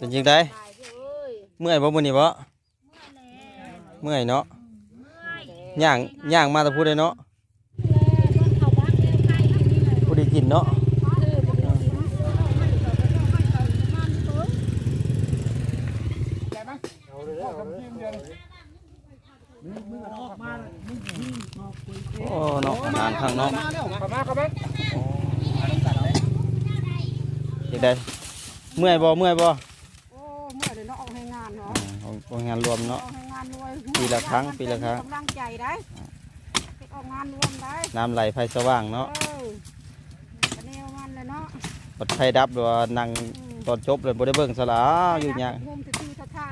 เป็นจังไดตายเด้อเอ้ยเมื่อยบ่มื้อนี้บ่เมื่อยแล้วเมื่อยเนาะเมื่อยย่างย่างมาแต่พูดได้เนาะแลมันเข้าบ้านเร็วใกล้ที่นี่เลยผู้ได้กินเนาะเออบ่ได้กินมันก็บ่ต้องให้เขามันเพิ่นโอ้เนาะอาหารข้างเนาะเข้ามาเข้ามาจังไดเมื่อยบ่เมื่อยบ่านรวมเนาะออกให้งานรวยปีละครั้งปีละครั้ง กำลังใจได้ไปออกงานรวมได้น้ำไหลไฟสว่างเนาะเออก็แนวมันเลยเนาะปัดไฟดับหรือว่านั่งตอนจบเลยบ่ได้เบิ่งซะละอยู่ยากงมตะทีตะเท้า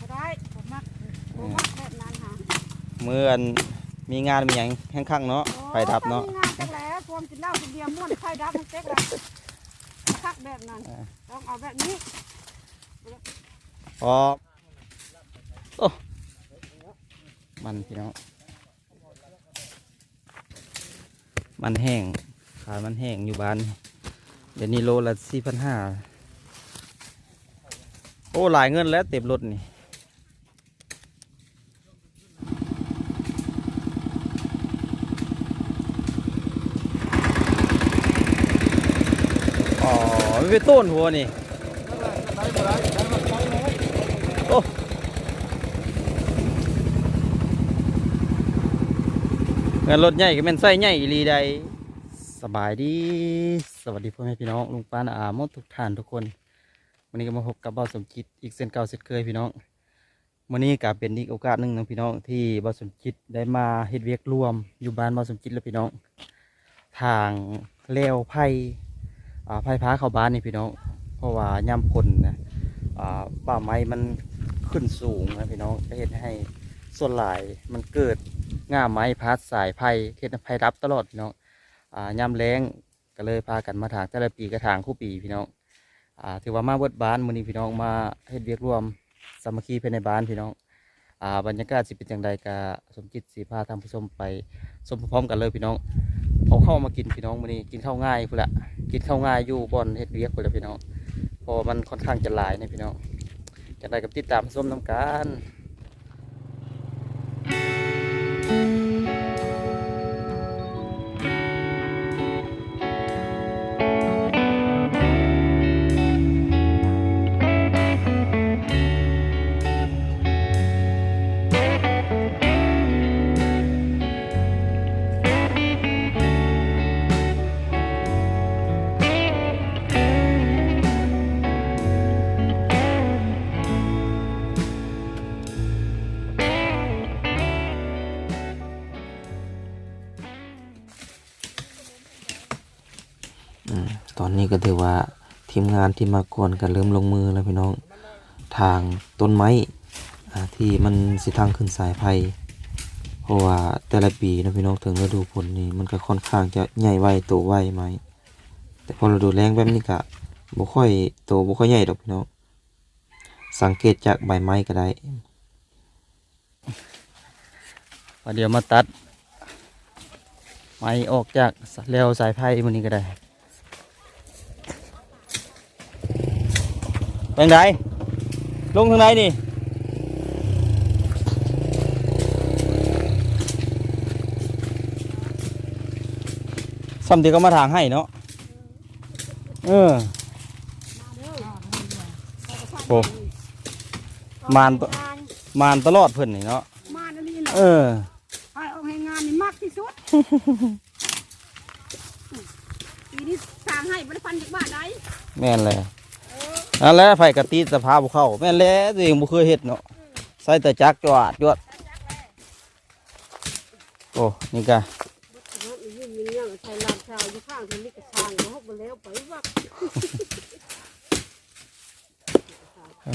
บ่ได้บ่มักบ่มักแบบนั้นหามื้ออันมีงานมีหยังแข้งๆเนาะไฟดับเนาะ โอ้ยงานจังแล้วพร้อมกินเหล้ากินเบียร์ม่วนไฟดับมันเจ๊กแล้วคักแบบนั้นต้องเอาแบบนี้พอ โอ้มันพี่น้องมันแห้งขายมันแห้งอยู่บ้าน เดี๋ยวนี้โลละสี่พันห้าโอ้หลายเงินแล้วเต็มรถนี่อ๋อไม่ไปต้นหัวนี่ งินรถใหญ่ก็เป็นไส้ใหญ่อีหลีใดสบายดี สวัสดีพ่อแม่พี่น้องลุงป้านอาหมดทุกท่านทุกคนวันนี้ก็มาพบกับบ้าสมจิตอีกเส้นเก่าเส้นเคยพี่น้องวันนี้ก็เป็นอีกโอกาสหนึ่งนะพี่น้องที่บ้าสมจิตได้มาเฮ็ดเวียกรวม อยู่บ้านบ้าสมจิตแล้วพี่น้อง ทางเลวไผ่อ่าไผ่พาเข้าบ้านนี่พี่น้อง เพราะว่าย่ำพลนะอ่าป่าไม้มันขึ้นสูงนะพี่น้องเห็นให้ส่วนหลายมันเกิด ง่ามไม้พัดสายไผ่เฮ็ดไผ่รับตลอดพี่น้องอ่าย่ำแรงก็เลยพากันมาถางแต่ละปีกระถางคู่ปีพี่น้องอ่าถือว่ามาเบิดบ้านมื้อนี้พี่น้องมาเฮ็ดเวียกรวมสามัคคีภายในบ้านพี่น้องอ่าบรรยากาศสิเป็นจังใดก็สมจิตสีพาทำผู้ชมไปชมพร้อมกันเลยพี่น้องเอาเข้ามากินพี่น้องมื้อนี้กินข้าวง่ายพุ่นละกินข้าวง่ายอยู่บ่อนเฮ็ดเวียกพุ่นละพี่น้องพราะว่ามันค่อนข้างจะหลายนะพี่น้องจะได้กับติดตามส้มน้ำกัน ตอนนี้ก็ถือว่าทีมงานที่มาก่อนกันเริ่มลงมือแล้วพี่น้องทางต้นไม้ที่มันสิทางขึ้นสายไผ่เพราะว่าแต่ละปีนะพี่น้องถึงฤดูฝนนี่มันก็ค่อนข้างจะใหญ่ไวโตไวไหม แต่พอฤดูแล้งแบบนี้ก็บ่ค่อยโตบ่ค่อยใหญ่ดอกพี่น้องสังเกตจากใบไม้ก็ได้เดี๋ยวมาตัด ไม้ออกจากเร็วสายไฟมันนี้ก็ได้ เป็นไงลงทางไหนนี่ซ้ำเดียวก็มาทางให้เนาะเออโอ้มานตมานตลอดเพิ่นนี่เนาะมาอันนี้เนาะเออไปออกให้งานนี่มากที่สุดปีนี้สร้างให้บริพันธ์จากบ้านใดแม่นเลย นั่นแหละไฟกระตีสภาพบุเข้าแม่นแหล้วตัวเองบุเคยเห็ดเนาะใส่แต่จักรจวดจวดโอ้นี่กะรถยิ่งมีเนี่ยใช้ลานชาวอยู่ข้างทางนี้กระชางเขาไปแล้วไปว่า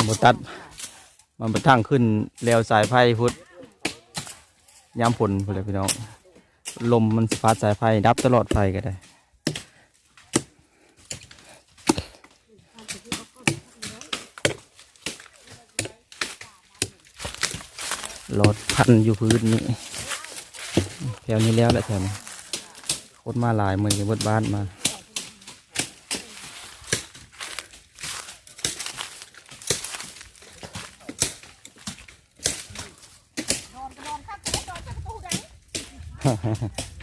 บตัด มันบทางขึ้นแล้วสายไฟพุทธยามผลพุ่นเลยพี่น้อง ลมมันสพัดสายไฟดับตลอดไฟก็ได้ หลอดพันอยู่พื้นนี่แถวนี้แล้วแหละแถวนี้โคตรมาหลายเมือเบิดบ้านมาฮ่าฮ่า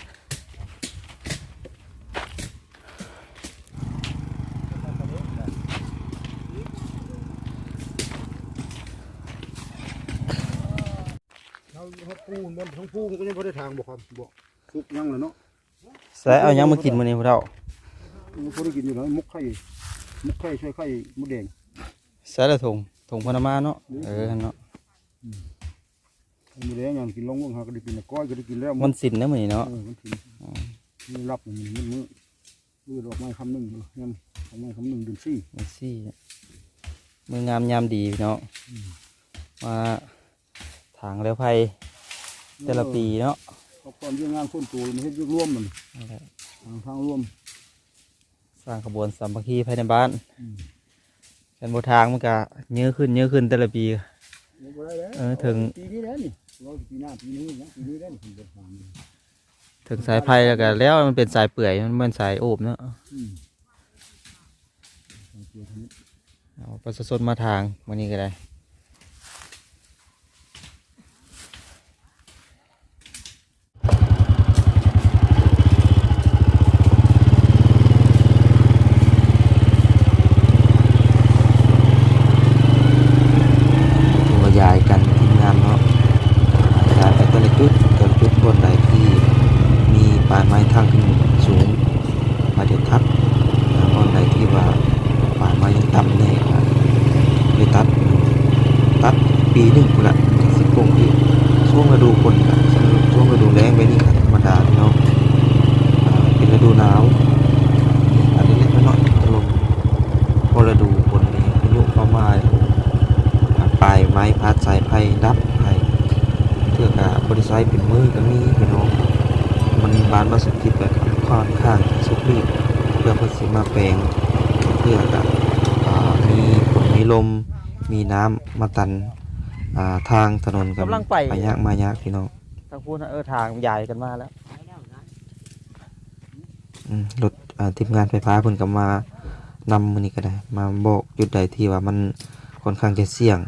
ทั้งปูมันก็ยังบ่ได้ทางบ่ครับบ่สุกยังเลยเนาะใส่เอาหยังมากินมื้อนี้พวกเรามันบ่ได้กินอยู่แล้วมุกไข่มุกไข่ช่วยไข่มดแดงใส่ละถุงถุงพนมาเนาะเออเนาะมดแดงอย่างกินลงวงหาก็ได้กินแล้วก้อยก็ได้กินแล้วมันสินนะมื้อนี้เนาะเออมันถึงมีรับมันมันมือมือดอกไม้คำหนึ่งเลยยังดอกไม้คำหนึ่งเดือนสี่มันซี่มืองามยามดีพี่น้องมาทางแล้วไผ แต่ละปีเนาะเขาก่อนเรื่องงานคนตัวมันเฮ็ดเรื่องร่วมมันนั่นแหละทางทางร่วม สร้างขบวนสามัคคีภายในบ้านอืมกันบทางมันก็เยอะขึ้นเยอะขึ้นแต่ละปีบ่ได้แล้วเออถึงปีนี้แล้วนี่เราปีหน้าปีนี้นะปีนี้แล้วนี่ถึงจะทางนี่ถึงสายไผ่แล้วก็แล้วมันเป็นสายเปื่อยมันเป็นสายโอบเนาะอืมเอาเกี่ยวกับนี้เอาประชาชนมาทางวันนี้ก็ได้ตัวยายกันทีมงานเนาะยายไปแต่ละจุดแต่ละจุดบนใดที่มีป่าไม้ทางขึ้นสูงมาเด็ดทัดบนใดที่ว่าป่าไม้ยังต่ำเนี่ยไปตัด ตัดปีหนึ่งพุ่นละสิบโมงที่ช่วงฤดูฝนกับช่ วงฤดูแล้งไปนี่ก็ธรรมดาพี่น้องอ่าเป็นฤดูหนาวอันนี้เล็กน้อยๆลมพอฤดูฝนนี่พายุเข้ามาอ่าปลายไม้พัดสายไผ่ดับไผ่เพื่อกับบริษัทเป็นมือก็มีพี่น้องมันบานประสิทธิแบบค่อนข้างสุกรีบเพื่อเพื่อสิมาแปลงเพื่อกับอ่ามีฝนมีลมมีน้ำมาตันอ่าทางถนนกับกำลังไปไปยากมายากพี่น้อง พูดเออทางใหญ่กันมาแล้วอืมรถอ่าทีมงานไฟฟ้าเพิ่นก็มานำมือนี้ก็ได้ มาบอกจุดใดที่ว่ามันค่อนข้างจะเสี่ยง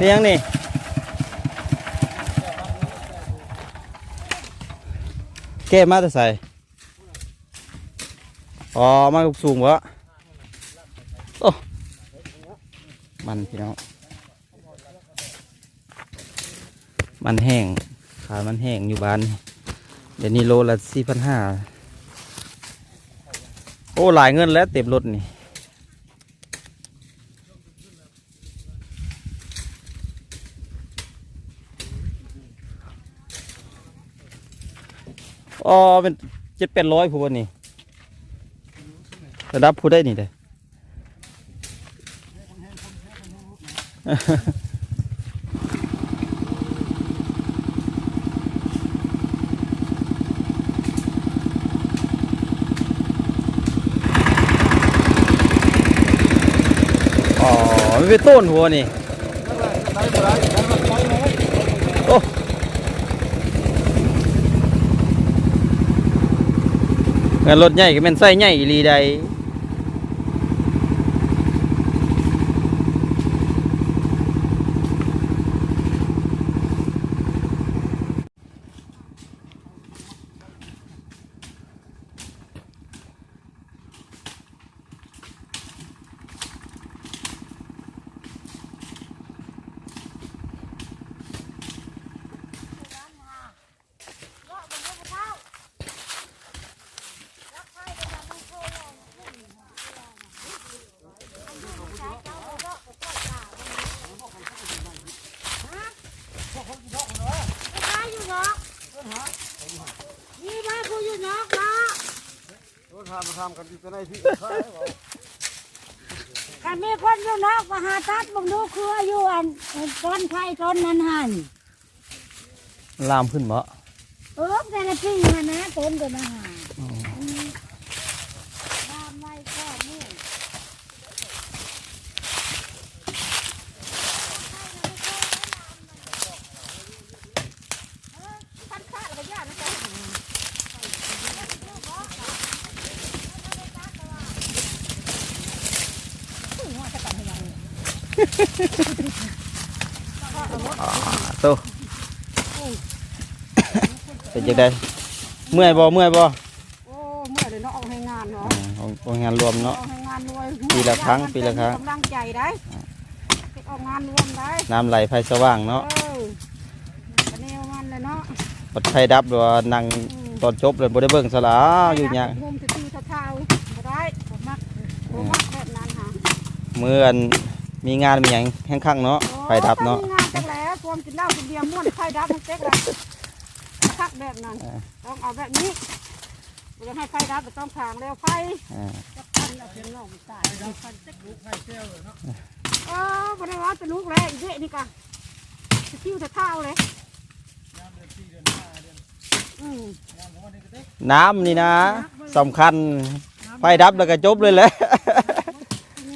เป็นยังนี่แก้มาแต่ใส่อ๋อมาสูงวะโอ้มันพี่น้องมันแห้งขายมันแห้งอยู่บ้าน เดี๋ยวนี้โลละสี่พันห้าโอ้หลายเงินแล้วเต็มรถนี่ อ๋อเป็นเจ็ดแปดร้อยผู้วันนี้ระดับผู้ได้นี่เด้อ๋อไมันเป็นต้นหัวนี่ โอ้ กันรถใหญ่ก็เป็นไส้ใหญ่อีหลีใด ทางมาทำกันที่จะได้ที่ข้าวกันมีคนอยู่นอกมาหาทัดบังดูคืออายุอันต้นไผ่ต้นนั้นหันลามขึ้นบ่เออแต่ละปีมานะต้นก็มาหาตามไม่ก็ อ่าโตเป็น จังไดเมื่อยบ่เมื่อยบ่โอ้เมื่อเลยเนาะเอาให้งานเนาะอ่าของของงานรวมเนาะ เอาให้งานรวยปีละครั้งปีละครั้ง กำลังใจได้เอางานรวมได้น้ำไหลไฟสว่างเนาะเอออันนี้เอามันเลยเนาะปัดไฟดับหรือว่านั่งอืมตอนจบเลยบ่ได้เบิ่งสลาอยู่หยังงมตื้อๆเท่าๆบ่ได้บ่มักบ่มักแบบนั้นค่ะเมื่ออันมีงานมีหยังแห้งข้างเนาะไฟดับเนาะ โอ้ยงานจังแล้วความกินเหล้ากินเบียร์ม่วนไฟดับมันเจ๊กเลย คักแบบนั้นอ่าต้องเอาแบบนี้บ่จะให้ไฟดับก็ต้องผางแล้วไฟอ่าจักพันเอาเป็นน้องตายเอาพันเจ๊กลูกไฟเซลเนาะเออบ่ได้ว่าจะลูกแล้วอีกเด้นี่ก็จะคิ้วจะเท่าเลยอืมน้ำนี่นะสำคัญไฟดับแล้วก็จบเลยแหละ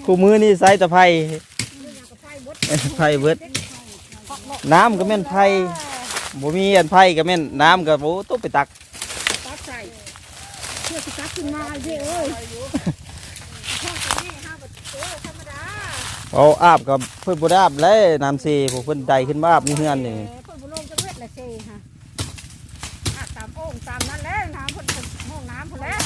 คู่มือนี่ใส่แต่ไฟไฟเบิดน้ำก็แม่นไฟ บ่มีอันไฟก็แม่นน้ำก็โอ้ต้องไปตักตัดใส่เพื่อสิตัดขึ้นมาเด้เอ้ยข้าวตัวนี้ห้าบาทโอ้ธรรมดาเอาอาบกับเพิ่นบ่ได้อาบเลยน้ำซีพวกเพิ่นใดขึ้นมาอาบนี่เฮือนนี่ เพิ่นบ่ลงจังเวทละเซฮะอะตามโอ่งตามนั้นแหล้วน้ำเพิ่นเพิ่นห้องน้ำเพิ่นแล้ว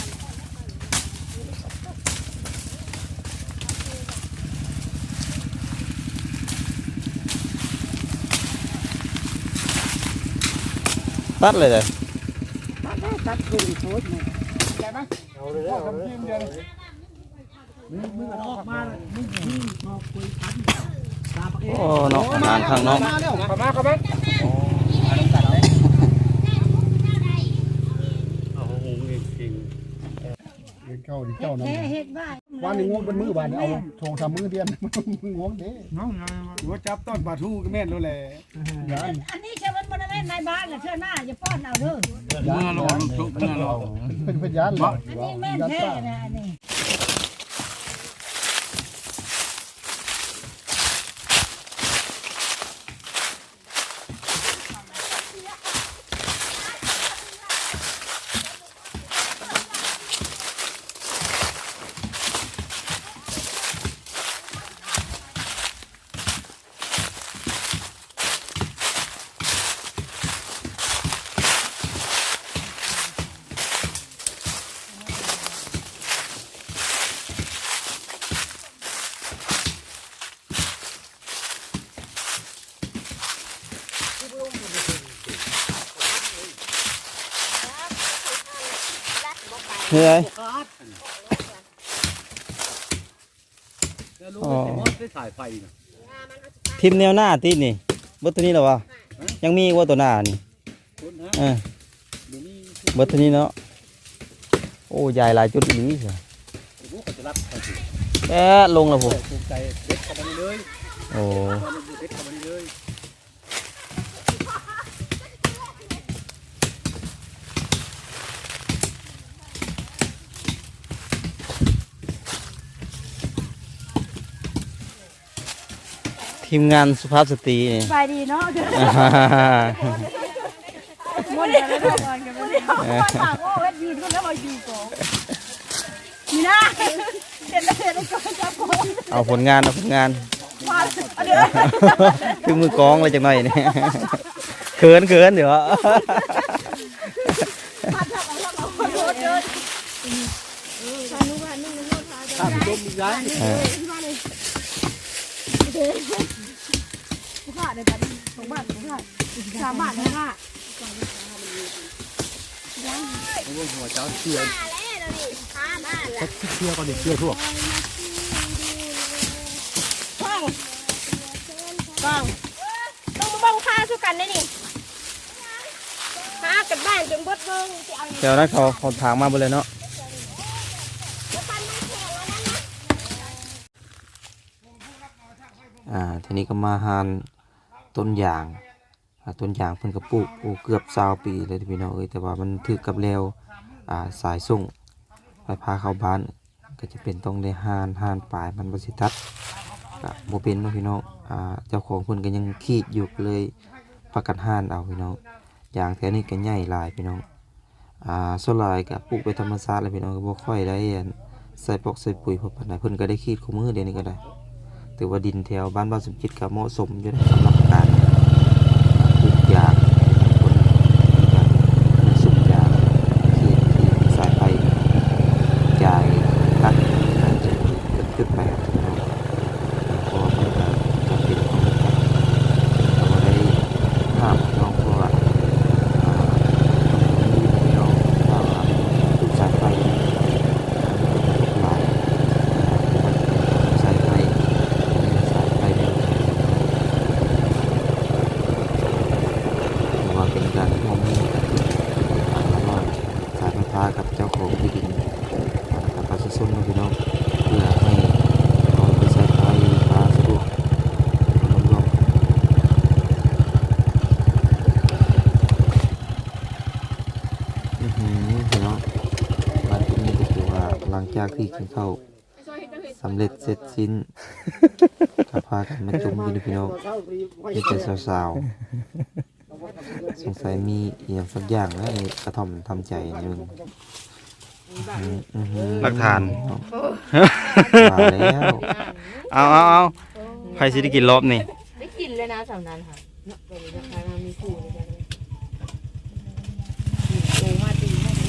ตัดเลยเลยตัดได้ตัดขึ้นโพดนี่เอาเลยเอาเลยเดียวโอ้เนาะงานข้างนาะเข้ามาข้ามาเจ้าดิเจ้านั่นแค่เฮ็ดว่า วันนี้งวงบนมือวันเอาทงทำมือเดียนงวงเด้น้องหัวจับต้นปลาทูก็แม่นแล้วแหละยานอันนี้จะมันบ่ได้แม่นในบ้านน่ะเชื่อหน้าอย่าป้อนเอาเด้อเมื่อเราทุกเมื่อเราเป็นพยานเหรออันนี้แม่นแท้นะอันนี้ เหนื่อยอ๋อได้สายไฟนะทิมแนวหน้าติดนี่เบิดตัวนี้เหรอวะยังมีอีกว่าตัวหน้านี่คนนะเออเดี๋ยวนี้เบิดตัวนี้เนาะโอ้ยายหลายจุดอีหลีเสียรู้เขาจะรับเขาสิแอะลงแล้วผมภูมิใจเด็ดเข้ามาเลยโอ้ เด็ดเข้ามาเลย ทีมงานสุภาพสตรีนี่ สบายดีเนาะเดี๋ยวอ่าฮ่าฮ่าฮ่าม่วนกันแล้วเนาะก่อนกันไปเดี๋ยวปากโอ้เฮ็ดยืนกันแล้วบ่อยู่ก่อนนี่นะเห็นแล้วเห็นแล้วก็จะโกงเอาผลงานเอาผลงานมาเอาเดี๋ยวคือมือกองเลยจังหน่อยนี่เขินเขินเดี๋ยวตามต้มอีกแล้วเออ ผู้ขาในบ้านของบ้านของบ้านสามบ้านนะค่ะหัวเจ้าเชื่อเชื่อก่อนดิเชื่อทั่วต้องต้องมาบังค่าสู้กันได้นี่หากันบ้านจนบดเบิ่งสิเอาเดี๋ยวนั้นเขาเขาถางมาหมดเลยเนาะ แล้วปันไม่แข็งแล้วนั่นนะ อ่าทีนี้ก็มาหานต้นยางอ่าต้นยางเพิ่นก็ปลูกปลูกเกือบสาวปีเลยพี่น้องเอ้ยแต่ว่ามันถือกับแล้วอ่าสายส่งไปพาเข้าบ้านก็จะเป็นต้องได้หานหานปลายมันบ่สิทัดก็บ่เป็นเนาะพี่น้องอ่าเจ้าของเพิ่นก็ยังขีดอยู่เลยประกันหานเอาพี่น้องยางแถวนี้ก็ใหญ่หลายพี่น้องอ่าส่วนหลายก็ปลูกไปธรรมชาติเลยพี่น้องก็บ่ค่อยได้อันใส่ปอกใส่ปุ๋ยเพราะปานใดเพิ่นก็ได้ขีดคู่มือเดี๋ยวนี้ก็ได้ ถือว่าดินแถวบ้านบ้านสมจิตก็เหมาะสมอยู่นะสำหรับการปลูกยางคนการสุกยางที่ที่มีสายไฟจ่ายตัดการจะขึ้นไปครับพี่น้องเพราะว่ามันจะจะเป็นของมันครับเราบ่ได้ห้ามน้องเพราะว่าอ่าพี่น้องว่าว่าปลูกสายไฟหลายสายไฟสายไฟเนี่ยถือว่าเป็นการร่วมมือกันระหว่างสายไฟฟ้ากับเจ้าของที่ดินกับประชาชนนะพี่น้องเพื่อให้เราไปใช้ไฟฟ้าสะดวกร่วมๆ อื้อหือพี่น้องบ้านที่นี่ก็คือว่า หลังจากที่กินข้าวสำเร็จเสร็จสิ้นจะพากันมาจุ่มอยู่ในพี่น้องนี่เป็นสาวๆสงสัยมีอหย่างสักอย่างแล้วในกระท่อมทำใจนี่มึงอื้อหือหลักฐานมาแล้วเอาเอาเอาใครสิได้กินรอบนี่ได้กินเลยนะสำนันค่ะเนาะเป็นราคามีคู่ในกันเลยโอ้มาตีมาตี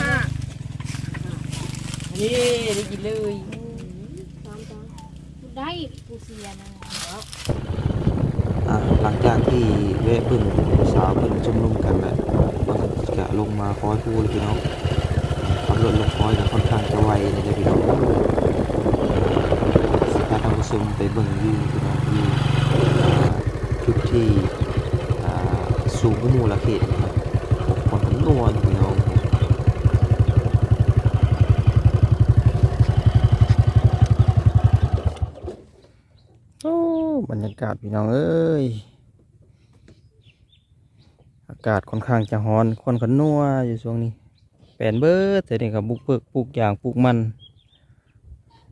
ห้า นี่ได้กินเลยได้กูเสียนะหลังจากที่แวะเพิ่งสาวเพิ่งชุมนุมกันแล้วก็จะลงมาคอยพูดพี่น้องขับรถลงคอยก็ค่อนข้างจะไวเลยนะพี่น้องสถานทางผู้ชมไปเบิ่งวิวพี่น้องวิวจุดที่สูงกว่าหมู่ละเขตนะครับผมนวอยู่พี่น้อง โอ้ บรรยากาศพี่น้องเอ้ย อากาศค่อนข้างจะร้อนคนก็นัวอยู่ช่วงนี้ แปลนเบิดแต่นี่ก็บุกเบิกปลูกอย่างปลูกมัน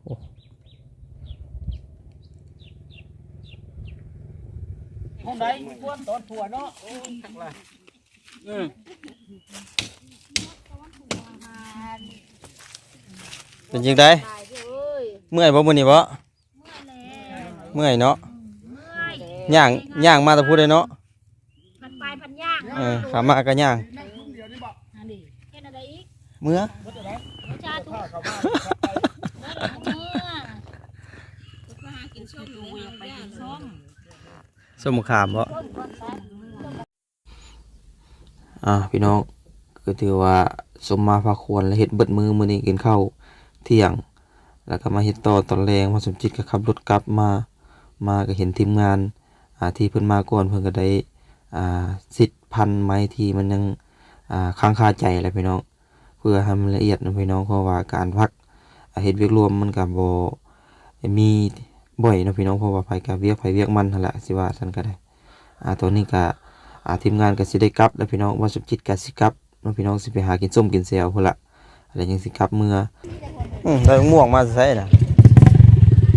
โอ้ห้องไหนควนตอนถั่วเนาะเป็นจังไดเมื่อยบ่มื้อนี้บ่เมื่อยเนาะ ย่างย่างมาแต่พูดเลยเนาะพันปลายพันย่างเออขามาก็ย่างอันนี้เฮ็ดอะไรอีกเมื่อชาทุกเมื่อมาหากินส้มดูอยากไปกินส้มส้มมะขามบ่อ่าพี่น้องก็ถือว่าสมมาพาควรและเฮ็ดเบิดมือมื้อนี้กินข้าวเที่ยง แล้วก็มาเฮ็ดต่อตอนแรงมาสมจิตก็ขับรถกลับมา มาก็เห็นทีมงาน อ่าที่เพิ่นมาก่อนเพิ่นก็ได้อ่าสิทธิ์พันไม้ที่มันยังอ่าค้างคาใจแหละพี่น้อง เพื่อให้มันละเอียดนะพี่น้องเพราะว่าการพักเฮ็ดเวียกรวมมันก็บ่มีบ่อยนะพี่น้องเพราะว่าไผก็เวียกไผเวียกมันนั่นแหละสิว่าซั่นก็ได้อ่าตัวนี้ก็อ่าทีมงานก็สิได้กลับแล้วพี่น้องว่าสมจิตก็สิกลับเนาะพี่น้องสิไปหากินส้มกินแซวพุ่นละอะไรยังสิกลับเมื่ออืมได้ม่วงมาใส่น่ะ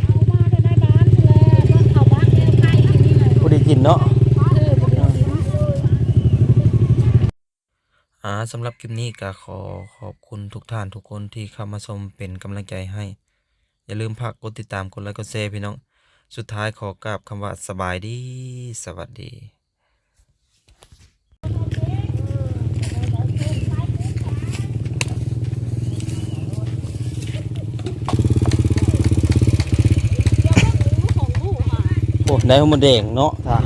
เอามาได้ในบ้านเลยบ้านเขาบ้านเลี้ยงไก่ที่นี่ เลยบ่ได้กินเนาะอ่าสำหรับคลิปนี้ก็ขอขอบคุณทุกท่านทุกคนที่เข้ามาชมเป็นกำลังใจให้ อย่าลืมพักกดติดตามกดไลค์กดแชร์พี่น้อง สุดท้ายขอกราบคำว่าสบายดีสวัสดีโอ้ได้หัวมันแดงเนาะท่า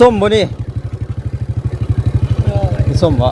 ส้มบ่นี่กินส้มบ่